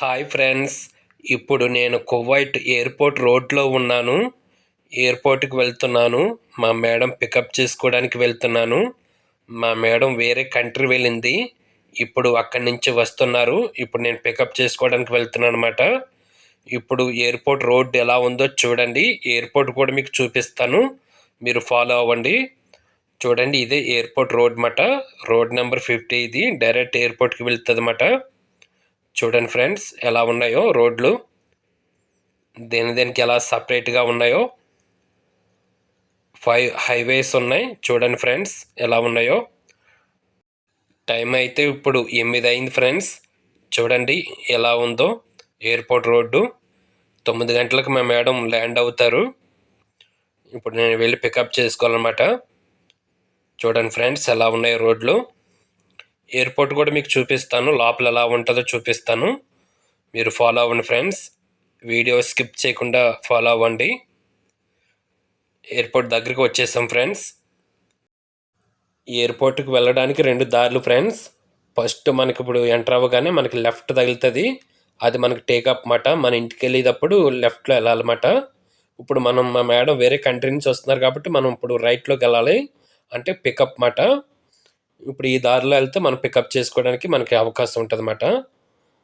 Hi friends ఇప్పుడు నేను Kuwait airport రోడ్లో ఉన్నాను. ఎయిర్పోర్ట్కి వెళ్తున్నాను. మా మేడం పికప్ చేసుకోవడానికి వెళ్తున్నాను. మా మేడం వేరే కంట్రీ వెళ్ళింది. ఇప్పుడు అక్కడి నుంచి వస్తున్నారు. ఇప్పుడు నేను పికప్ చేసుకోవడానికి వెళ్తున్నాను అనమాట ఇప్పుడు ఎయిర్పోర్ట్ రోడ్ ఎలా ఉందో చూడండి. ఎయిర్పోర్ట్ కూడా మీకు చూపిస్తాను. మీరు ఫాలో అవ్వండి. చూడండి ఇదే ఎయిర్పోర్ట్ రోడ్ మాట రోడ్ నెంబర్ ఫిఫ్టీ ఇది. డైరెక్ట్ ఎయిర్పోర్ట్కి వెళ్తుంది అన్నమాట చూడండి ఫ్రెండ్స్ ఎలా ఉన్నాయో రోడ్లు. దేని దేనికి ఎలా సపరేట్గా ఉన్నాయో. ఫైవ్ హైవేస్ ఉన్నాయి చూడండి ఫ్రెండ్స్ ఎలా ఉన్నాయో. టైం అయితే ఇప్పుడు ఎనిమిది అయింది ఫ్రెండ్స్ చూడండి ఎలా ఉందో. ఎయిర్పోర్ట్ రోడ్డు తొమ్మిది గంటలకు మా మేడం ల్యాండ్ అవుతారు. ఇప్పుడు నేను వెళ్ళి పికప్ చేసుకోవాలన్నమాట. చూడండి ఫ్రెండ్స్ ఎలా ఉన్నాయి రోడ్లు. ఎయిర్పోర్ట్ కూడా మీకు చూపిస్తాను. లోపల ఎలా ఉంటుందో చూపిస్తాను. మీరు ఫాలో అవ్వండి ఫ్రెండ్స్ వీడియో స్కిప్ చేయకుండా ఫాలో అవ్వండి. ఎయిర్పోర్ట్ దగ్గరికి వచ్చేసాం ఫ్రెండ్స్ ఎయిర్పోర్ట్కి వెళ్ళడానికి రెండు దారులు ఫ్రెండ్స్ ఫస్ట్ మనకి ఇప్పుడు ఎంటర్ అవ్వగానే మనకి లెఫ్ట్ తగులుతుంది. అది మనకి టేకప్ మాట. మన ఇంటికి వెళ్ళేటప్పుడు లెఫ్ట్లో వెళ్ళాలన్నమాట. ఇప్పుడు మనం మా మేడం వేరే కంట్రీ నుంచి వస్తున్నారు కాబట్టి మనం ఇప్పుడు రైట్లోకి వెళ్ళాలి. అంటే పికప్ మాట. ఇప్పుడు ఈ దారిలో వెళ్తే మనం పికప్ చేసుకోవడానికి మనకి అవకాశం ఉంటుంది అన్నమాట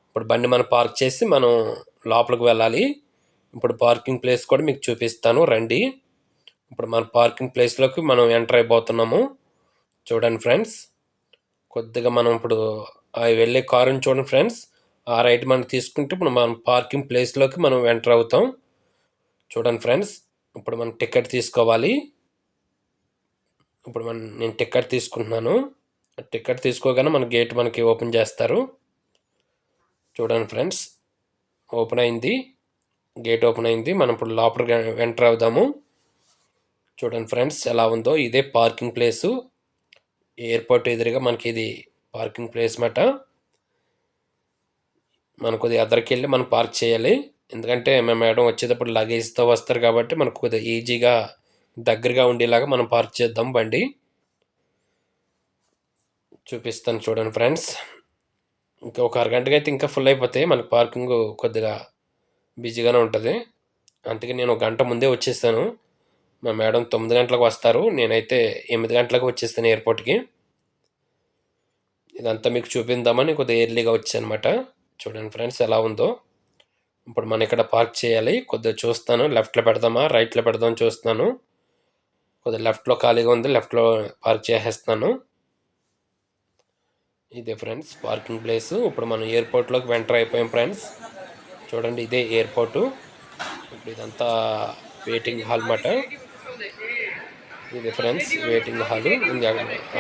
ఇప్పుడు బండి మనం పార్క్ చేసి మనం లోపలికి వెళ్ళాలి. ఇప్పుడు పార్కింగ్ ప్లేస్ కూడా మీకు చూపిస్తాను రండి. ఇప్పుడు మన పార్కింగ్ ప్లేస్లోకి మనం ఎంటర్ అయిపోతున్నాము. చూడండి ఫ్రెండ్స్ కొద్దిగా మనం ఇప్పుడు అవి వెళ్ళే కారుని చూడండి ఫ్రెండ్స్ ఆ రైట్ మనం తీసుకుంటే ఇప్పుడు మనం పార్కింగ్ ప్లేస్లోకి మనం ఎంటర్ అవుతాం. చూడండి ఫ్రెండ్స్ ఇప్పుడు మనం టికెట్ తీసుకోవాలి. ఇప్పుడు మనం నేను టికెట్ తీసుకుంటున్నాను. టికెట్ తీసుకోగానే మన గేట్ మనకి ఓపెన్ చేస్తారు. చూడండి ఫ్రెండ్స్ ఓపెన్ అయింది. గేట్ ఓపెన్ అయింది. మనం ఇప్పుడు లోపలికి ఎంటర్ అవుదాము. చూడండి ఫ్రెండ్స్ ఎలా ఉందో. ఇదే పార్కింగ్ ప్లేసు. ఎయిర్పోర్ట్ ఎదురుగా మనకి ఇది పార్కింగ్ ప్లేస్ మాట మనకు కొద్దిగా అద్దరికి వెళ్ళి మనం పార్క్ చేయాలి. ఎందుకంటే మేము మేడం వచ్చేటప్పుడు లగేజ్తో వస్తారు కాబట్టి మనకు కొద్దిగా ఈజీగా దగ్గరగా ఉండేలాగా మనం పార్క్ చేద్దాం బండి. చూపిస్తాను చూడండి ఫ్రెండ్స్. ఇంకా ఒక అరగంటకి అయితే ఇంకా ఫుల్ అయిపోతాయి మనకి పార్కింగ్ కొద్దిగా బిజీగానే ఉంటుంది. అందుకే నేను ఒక గంట ముందే వచ్చేస్తాను. మా మేడం తొమ్మిది గంటలకు వస్తారు. నేనైతే ఎనిమిది గంటలకు వచ్చేస్తాను ఎయిర్పోర్ట్కి ఇదంతా మీకు చూపిందామని కొద్దిగా ఎర్లీగా వచ్చానమాట. చూడండి ఫ్రెండ్స్ ఎలా ఉందో. ఇప్పుడు మనం ఇక్కడ పార్క్ చేయాలి. కొద్దిగా చూస్తాను. లెఫ్ట్లో పెడదామా? రైట్లో పెడదామని చూస్తున్నాను కొద్దిగా లెఫ్ట్లో ఖాళీగా ఉంది. లెఫ్ట్లో పార్క్ చేసేస్తాను. ఇదే ఫ్రెండ్స్ పార్కింగ్ ప్లేస్. ఇప్పుడు మనం ఎయిర్పోర్ట్లోకి ఎంటర్ అయిపోయాం ఫ్రెండ్స్. చూడండి ఇదే ఎయిర్పోర్టు. ఇప్పుడు ఇదంతా వెయిటింగ్ హాల్ మాట ఇది ఫ్రెండ్స్ వెయిటింగ్ హాల్.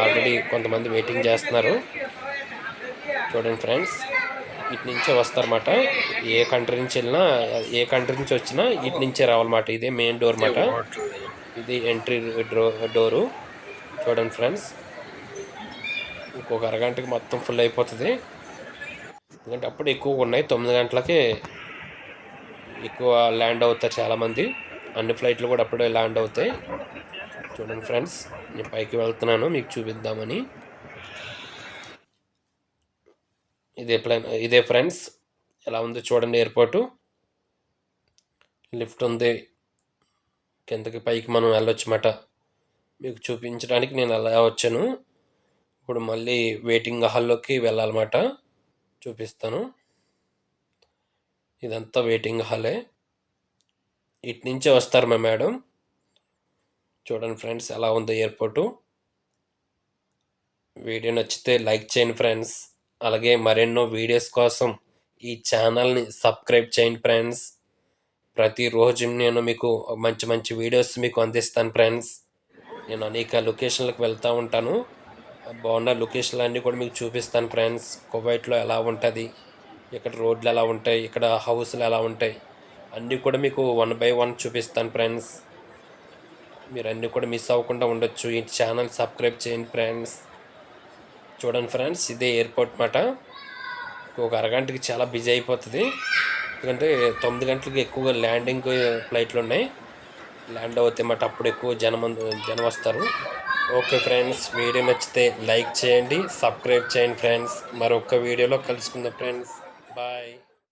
ఆల్రెడీ కొంతమంది వెయిటింగ్ చేస్తున్నారు. చూడండి ఫ్రెండ్స్ ఇటు నుంచే వస్తారన్నమాట. ఏ కంట్రీ నుంచి వెళ్ళినా ఏ కంట్రీ నుంచి వచ్చినా ఇటు నుంచే రావాలన్నమాట. ఇదే మెయిన్ డోర్ మాట ఇది ఎంట్రీ డోరు. చూడండి ఫ్రెండ్స్ ఇంకొక అరగంటకి మొత్తం ఫుల్ అయిపోతుంది. ఎందుకంటే అప్పుడు ఎక్కువ ఉన్నాయి. తొమ్మిది గంటలకే ఎక్కువ ల్యాండ్ అవుతారు చాలామంది. అన్ని ఫ్లైట్లు కూడా అప్పుడే ల్యాండ్ అవుతాయి. చూడండి ఫ్రెండ్స్ నేను పైకి వెళ్తున్నాను. మీకు చూపిద్దామని. ఇదే ప్లాన్ ఇదే ఫ్రెండ్స్ ఎలా ఉందో చూడండి ఎయిర్పోర్టు లిఫ్ట్ ఉంది. కిందకి పైకి మనం వెళ్ళొచ్చు మాట మీకు చూపించడానికి నేను అలా వచ్చాను. ఇప్పుడు మళ్ళీ వెయిటింగ్ హాల్లోకి వెళ్ళాలన్నమాట. చూపిస్తాను. ఇదంతా వెయిటింగ్ హాలే ఇటు నుంచే వస్తారు మా మేడం. చూడండి ఫ్రెండ్స్ ఎలా ఉందో ఎయిర్పోర్టు. వీడియో నచ్చితే లైక్ చేయండి ఫ్రెండ్స్. అలాగే మరెన్నో వీడియోస్ కోసం ఈ ఛానల్ని సబ్స్క్రైబ్ చేయండి ఫ్రెండ్స్. ప్రతిరోజు నేను మీకు మంచి మంచి వీడియోస్ మీకు అందిస్తాను ఫ్రెండ్స్. నేను అనేక లొకేషన్లకు వెళ్తూ ఉంటాను. బాగున్న లొకేషన్లు అన్నీ కూడా మీకు చూపిస్తాను ఫ్రెండ్స్. కువైట్లో ఎలా ఉంటుంది? ఇక్కడ రోడ్లు ఎలా ఉంటాయి? ఇక్కడ హౌస్లు ఎలా ఉంటాయి? అన్నీ కూడా మీకు వన్ బై వన్ చూపిస్తాను ఫ్రెండ్స్. మీరు అన్నీ కూడా మిస్ అవ్వకుండా ఉండొచ్చు. ఈ ఛానల్ సబ్స్క్రైబ్ చేయండి ఫ్రెండ్స్. చూడండి ఫ్రెండ్స్ ఇదే ఎయిర్పోర్ట్ మాట. ఒక అరగంటకి చాలా బిజీ అయిపోతుంది. ఎందుకంటే తొమ్మిది గంటలకి ఎక్కువగా ల్యాండింగ్ ఫ్లైట్లు ఉన్నాయి. ల్యాండ్ అవుతాయి మాట అప్పుడు ఎక్కువ జనం జనం వస్తారు. ఓకే ఫ్రెండ్స్ వీడియో నచ్చితే లైక్ చేయండి సబ్స్క్రైబ్ చేయండి ఫ్రెండ్స్. మరొక వీడియోలో కలుసుకుందాం ఫ్రెండ్స్.